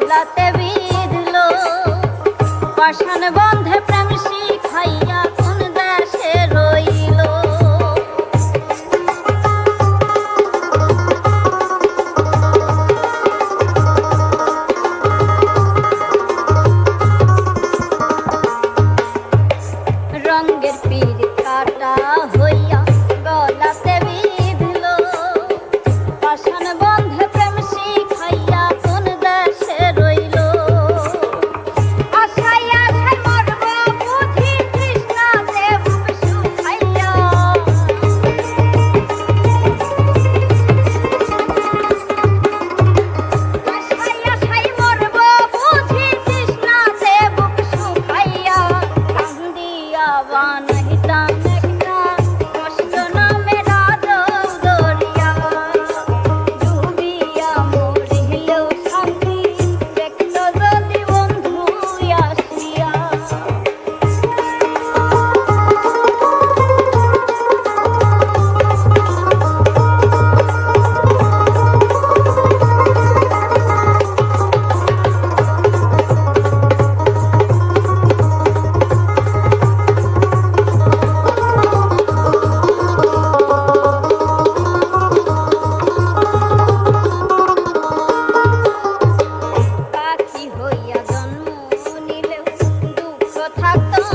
গলাতে বিধল। পাষাণ বন্ধে প্রেম শিখাই हिता থাকতো